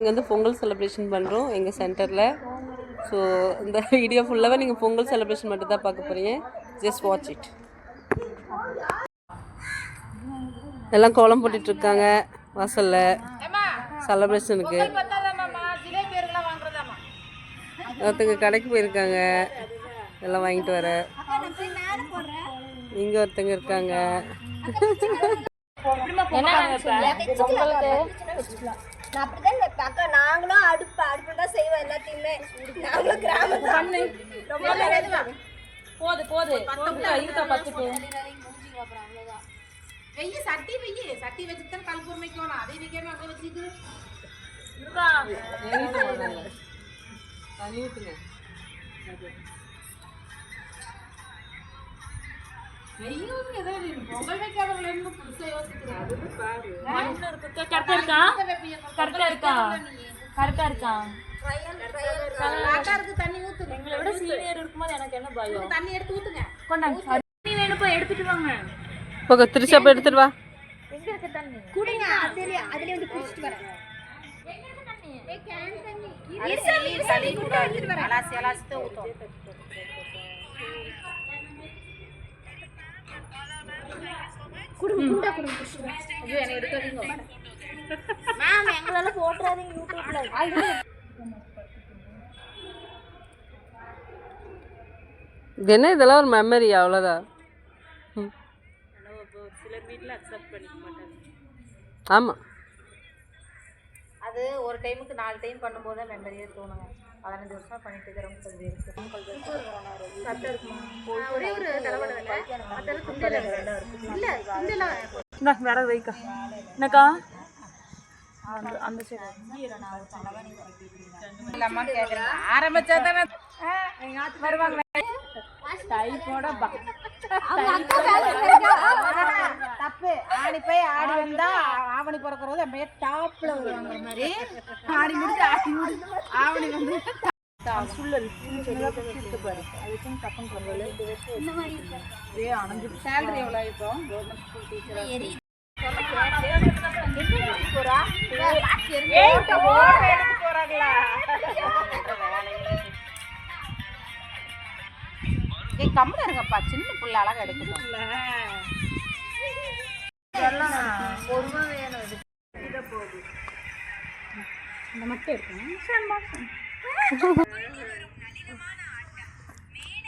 இங்கே வந்து பொங்கல் செலிப்ரேஷன் பண்ணுறோம் எங்கள் சென்டரில் ஸோ இந்த வீடியோ ஃபுல்லாகவே நீங்கள் பொங்கல் செலிப்ரேஷன் மட்டும் தான் பார்க்க போகிறீங்க ஜஸ்ட் வாட்ச் இட் எல்லாம் கோலம் போட்டுட்டு இருக்காங்க வாசலில். செலிப்ரேஷனுக்கு ஒருத்தங்க கடைக்கு போயிருக்காங்க. எல்லாம் வாங்கிட்டு வர. இங்கே ஒருத்தங்க இருக்காங்க. அப்படிதான் வைப்பேன் அக்கா நாங்களும் அடுப்பு அடுப்பு தான் செய்வோம் எல்லாத்தையுமே. நாங்களும் கிராமம் ரொம்ப நேரம் போது போது. இருக்கா, இருக்கா பத்துக்கு. வெய்ய சட்டி வெய்ய. சட்டி வச்சுட்டு தான் கல்பூர் வைக்கணும் அதை வைக்கணும் அங்கே வச்சுட்டு இருக்கா தண்ணி ஊற்றுங்க கரெக்டா இருக்கா? கரெக்டா இருக்கா? கரெக்டா இருக்கா? காக்காருக்கு தண்ணி ஊத்துங்க எங்களை விட சீனியர் இருக்கும்போது எனக்கு என்ன பயம் தண்ணி எடுத்து ஊத்துங்க கொண்டாங்க தண்ணி? வேணுப்பா எடுத்துட்டு வாங்க இப்போ திருச்சாப்பா எடுத்துட்டு வா எங்க இருக்கு தண்ணி குடிங்க அதுல அதுல வந்து குடிச்சிட்டு வரேன். அலாசி அலாசி தான் ஊற்றும் ஐயோ என்னை எடுக்காதீங்க மேம் எங்களால போட்டுறாதீங்க யூடியூப்ல. இது என்ன இதெல்லாம் ஒரு மெமரி அவ்வளோதான் சிலர் வீட்ல அக்செப்ட் பண்ணிக்க மாட்டாங்க. ஆமாம் அது ஒரு டைமுக்கு நாலு டைம் பண்ணும்போது தான் மெமரியே தோணுங்க. பதினஞ்சு வருஷமா பண்ணிட்டு இருக்கிறவங்க கொஞ்சம் இருக்கு. ஒரே ஒரு தலைவலி இல்ல? இல்ல இந்தா வேற வைக்கா என்னக்கா? அந்த அந்த சைடு ஆரம்பிச்சா தானே வருவாங்க டைப்போட தப்பு ஆடி போய் ஆடி வந்தா ஆவணி பிறக்கிறது அப்படியே டாப்ல வருவாங்க மாதிரி ஆடி முடிச்சு ஆடி முடிச்சு ஆவணி வந்து சுள்ளல் பாரு இதே அணைஞ்சு சேலரி எவ்வளோ இப்போ கவர்மெண்ட் ஸ்கூல் டீச்சர் போறாங்களா ஏய் கம்முன்னு இருங்கப்பா. சின்ன புள்ள அழகா எடுக்கணும்.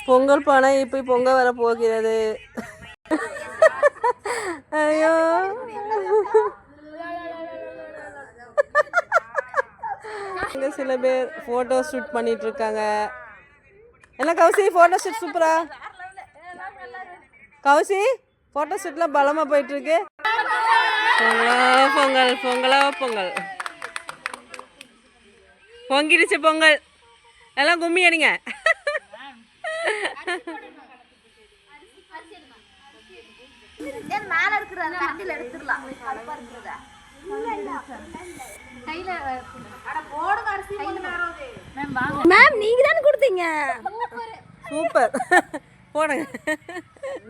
பொங்கல் பானை இப்போ பொங்க வர போகிறது. ஐயோ. இங்க சில பேர் ஃபோட்டோ ஷூட் பண்ணிட்டு இருக்காங்க. என்ன கௌசி ஃபோட்டோ ஷூட் சூப்பரா கௌசி ஃபோட்டோ ஷூட்லாம் பலமா போயிட்டு இருக்கு பொங்கலோ பொங்கல் பொங்கலோ பொங்கல். பொங்கிடுச்சு பொங்கல். எல்லாம் கும்மி அடிங்க. மேல இருக்கிற மேம் நீங்க தானே கொடுத்தீங்க? சூப்பர். போடுங்க.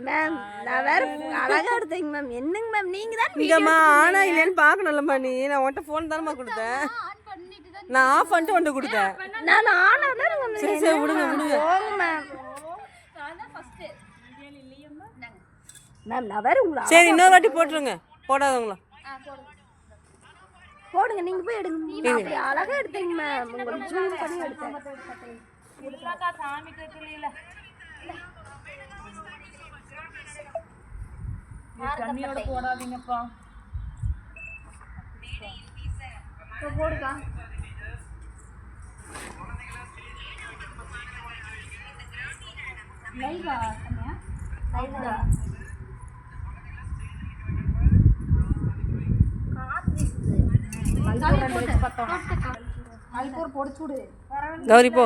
மேம் நான் வேற அழகா எடுத்தீங்க மேம் என்னங்க மேம் நீங்க தான் இங்கம்மா ஆனா இல்லையான்னு பார்க்கணும்லம்மா நீ நான் உன்கிட்ட ஃபோன் தானம்மா கொடுத்தேன். நான் ஆஃப் பண்ணிட்டு வந்து கொடுத்தேன். நான் ஆனா தான் சரி சரி விடுங்க விடுங்க. போங்க மேம் மேம் நான் வேற உங்களை சரி இன்னொரு வாட்டி போட்டுருங்க. போடாதவங்களா. போடுங்க. நீங்க போய் எடுங்க. அழகா எடுத்தீங்க மேம் உங்களுக்கு ஜூம் பண்ணி எடுத்தேன். சாமிக்கு தெரியல தண்ணியோட போடாதீங்கப்பா போடுக்கா லைவா லைவா கல்பூர் பொடிச்சு விடு. கௌரி போ.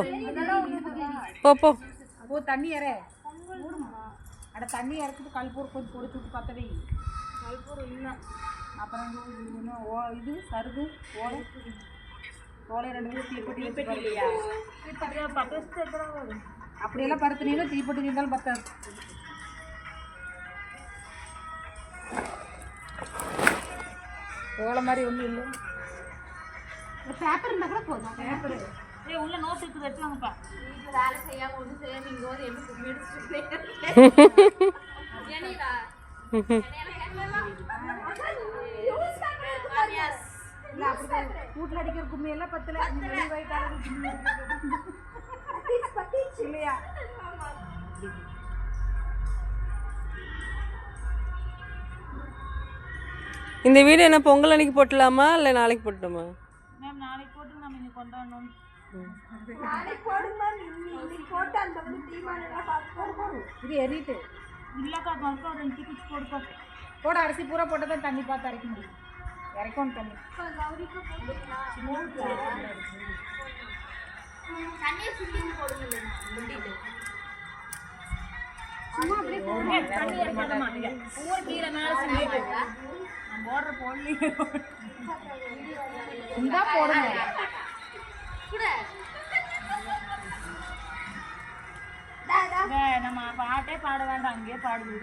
போ போ. ஓ தண்ணி இற. அட தண்ணி இறக்கிட்டு கல்பூர் கொஞ்சம் பொடிச்சு விட்டு பத்த வை. கல்பூர் இல்லை. அப்புறம் ஓ இது சருகு ஓலை. ஓலை ரெண்டு பேரும் தீப்பெட்டி தீப்பெட்டி இல்லையா அப்படியெல்லாம் பருத்தினீங்க தீப்பெட்டி இருந்தாலும் பத்தாது. ஓலை மாதிரி ஒன்றும் இல்லை. பேப்பர் இருந்தால் கூட போதும். பேப்பர் ஏய் உள்ள நோட் இருக்குது எடுத்துவாங்கப்பா வேலை செய்யாம ஒன்று செய்யாம இங்க வந்து எப்படி வீட்டில் அடிக்கிற கும்மி எல்லாம் பத்தல. இல்லையா? இந்த வீடியோ என்ன பொங்கல் அன்னைக்கு போட்டலாமா இல்லை நாளைக்கு போட்டுமா மேம் நாளைக்கு போட்டு நம்ம இங்கே கொண்டாடணும். நாளைக்கு போடுமா இன்னைக்கு போட்டு அந்த வந்து தீபாவளி பார்த்து இது எரிட்டு இல்லைக்கா மறுக்கா ஒரு ரெண்டு பிச்சு போடுக்கா. போட அரிசி பூரா போட்டால் தான் தண்ணி பார்த்து அரைக்க முடியும். இறக்கணும் தண்ணி. போடுங்க சும்மா அப்படியே ஏய், தண்ணி இறக்காத மாட்டீங்க ஊற கீழே மேலே நம்ம போடுற போடலையே இந்தா போடணும் ஏய், நம்ம பாட்டே பாட வேண்டாம் அங்கேயே பாடுது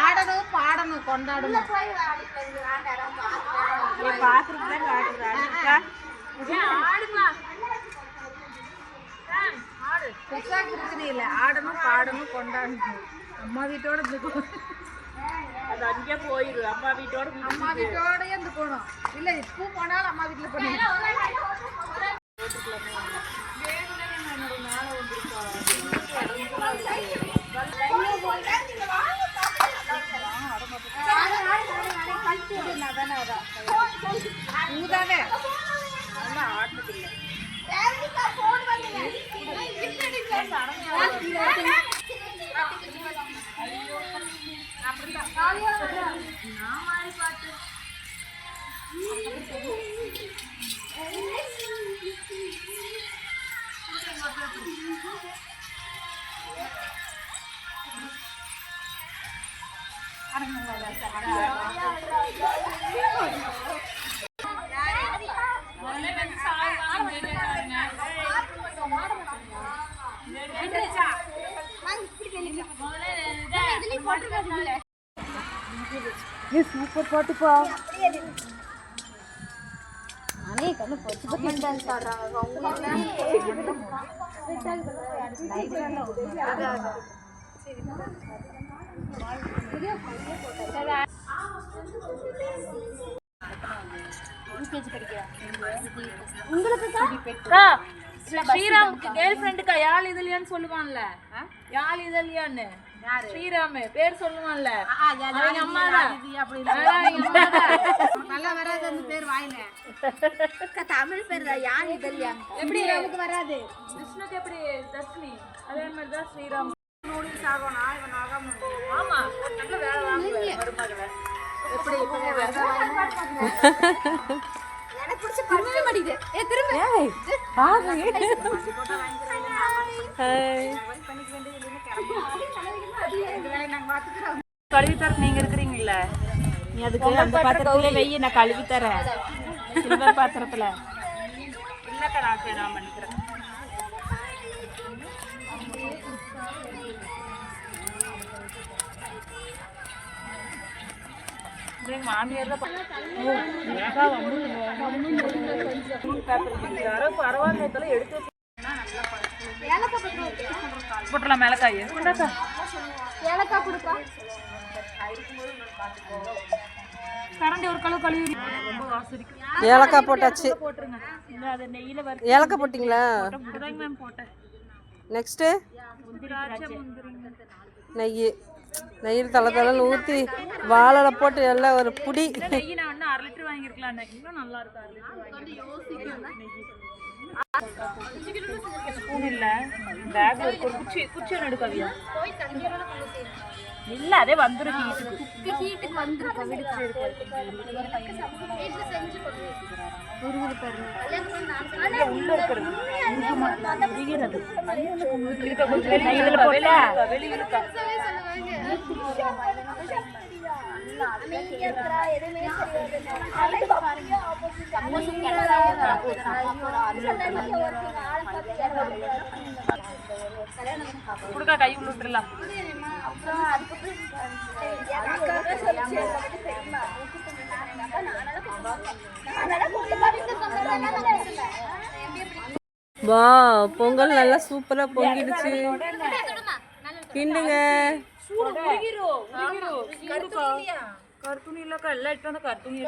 ஆடணும் பாடணும் கொண்டாடணும். புதுசாக பிரச்சனை இல்லை. ஆடணும் பாடணும் கொண்டாடணும். அம்மா வீட்டோட இருந்துக்கணும் அது அங்கேயே போயிடு அம்மா வீட்டோட அம்மா வீட்டோடயே இருந்துக்கணும் இல்லை இப்போ போனாலும் அம்மா வீட்டில் பண்ணி சூப்பர் பாட்டுப்பா. அனே கண்ணு பொச்சு பொச்சு டான்ஸ் ஆடுறாங்க அக்கா, ஸ்ரீராமுக்கு கேர்ள் ஃப்ரெண்டுக்கா யாழ் இதழியான்னு சொல்லுவான்ல? யாழ் இதழியான்னு. ஸ்ரீராம் பேர் சொல்லுவான்ல. அவங்க அம்மா தான் நல்லா வராது அந்த பேர் வாயில. தமிழ் பேர் தான் யான் இதழியா எப்படி? நமக்கு வராது. கிருஷ்ணக்கு எப்படி தர்ஷினி? அதே மாதிரி தான் ஸ்ரீராம். நூடுல்ஸ் ஆகணும் இவன் ஆகாம ஆமா ஒரு நல்ல வேலை வாங்குவேன் மருமகளை. எப்படி எனக்கு பிடிச்ச பண்ணவே மாட்டேங்குது ஏ திரும்ப. ஹாய். கழுவி தர நீங்க இருக்கிறீங்கல்ல? நீ அதுக்கு அந்த பாத்திரத்துல வெய்ய நான் கழுவி தரேன் சில்வர் பாத்திரத்துல. இல்லக்கா நான் சரி, போட்டுலாம் மேலக்காய். கொண்டாக்கா? ஏலக்காய் கரண்டி ஒரு கழுவு கழுவி ரொம்ப ஏலக்காய் போட்டாச்சு. போட்டுருங்க. இந்த அதை நெய்யில் வறுத்து ஏலக்காய் போட்டிங்களா? மேம் போட்டேன். நெக்ஸ்ட்டு நெய். நெய்யில் தலை தலைன்னு ஊற்றி வாழலை போட்டு எல்லாம் ஒரு புடி. இல்ல அதே வந்துடும் ஹீட்டுக்கு ஹீட்டுக்கு வந்துருக்கோம் வீட்டுக்கு உள்ள இருக்கிறது. இருக்க வெளியில கொடுக்கா கை விட்டுலாம் வா பொங்கல் நல்லா சூப்பரா பொங்கிடுச்சு. கிண்டுங்க. கருத்துணி இல்லக்கா எல்லாம் எடுத்து வந்து கருத்துணி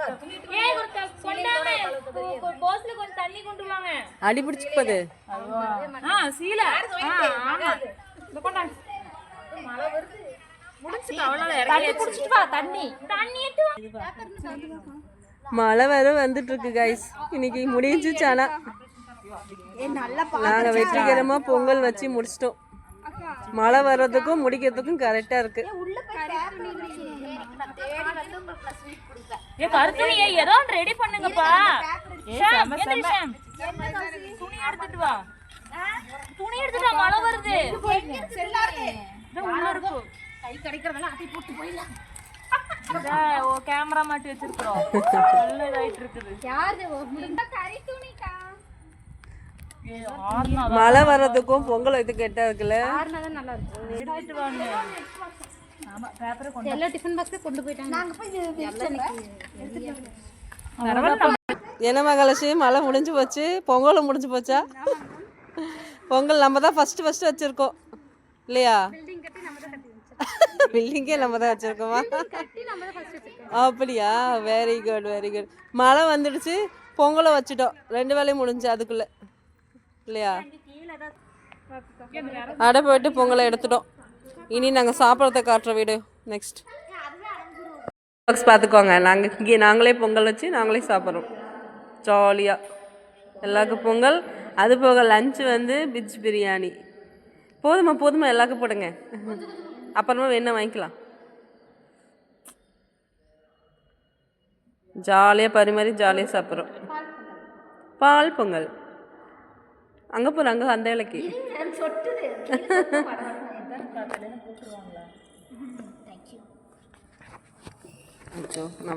போஸ்ல கொஞ்சம் தண்ணி கொண்டு வாங்க அடி பிடிச்சிப்பது ஆ சீல ஆமா இந்த கொண்டாங்க முடிச்சுட்டு அவ்வளோ இறங்கி குடிச்சிட்டு வா தண்ணி தண்ணி எடுத்து மழை வேற வந்துட்டு இருக்கு கைஸ் இன்னைக்கு முடிஞ்சிச்சு ஆனா நாங்க வெற்றிகரமா பொங்கல் வச்சு முடிச்சிட்டோம் மழை வர்றதுக்கும் முடிக்கிறதுக்கும் கரெக்டா இருக்கு. ஏ கருத்துணி ஏதோ ரெடி பண்ணுங்கப்பா. துணி எடுத்துட்டு வா. துணி எடுத்துட்டு வா மழை வருது. இதோ உள்ள இருக்கு. கை கிடைக்கிறதெல்லாம் அதை போட்டு போயிடலாம். ஓ கேமரா மாட்டி வச்சிருக்கிறோம். நல்ல இதாயிட்டு இருக்குது. ஏ, ஆறுனா மழை வர்றதுக்கும் பொங்கல் வைத்து கெட்டா இருக்குல்ல எல்லா டிஃபன் பாக்ஸும் கொண்டு போயிட்டாங்க. என்ன மகாலட்சுமி மழை முடிஞ்சு போச்சு பொங்கலும் முடிஞ்சு போச்சா? பொங்கல் நம்ம தான் ஃபர்ஸ்ட் ஃபர்ஸ்ட் வச்சிருக்கோம். இல்லையா? பில்டிங்கே நம்ம தான் வச்சிருக்கோமா? அப்படியா? வெரி குட் வெரி குட் மழை வந்துடுச்சு பொங்கலை வச்சுட்டோம். ரெண்டு வேலையும் முடிஞ்சு அதுக்குள்ள. இல்லையா? அடை போயிட்டு பொங்கலை எடுத்துட்டோம். இனி நாங்கள் சாப்பிட்றத காட்டுற வீடு. நெக்ஸ்ட் பாக்ஸ் பார்த்துக்கோங்க. நாங்கள் இங்கே நாங்களே பொங்கல் வச்சு நாங்களே சாப்பிட்றோம். ஜாலியாக எல்லாருக்கும் பொங்கல். அது போக லஞ்சு வந்து பிஜ் பிரியாணி போதுமா போதுமா எல்லாருக்கும் போடுங்க. அப்புறமா வேணா வாங்கிக்கலாம். ஜாலியாக பரிமாறி ஜாலியாக சாப்பிட்றோம். பால் பொங்கல். அங்கே போகிறோம் அங்கே அந்த இலைக்கு அச்சோ, நான்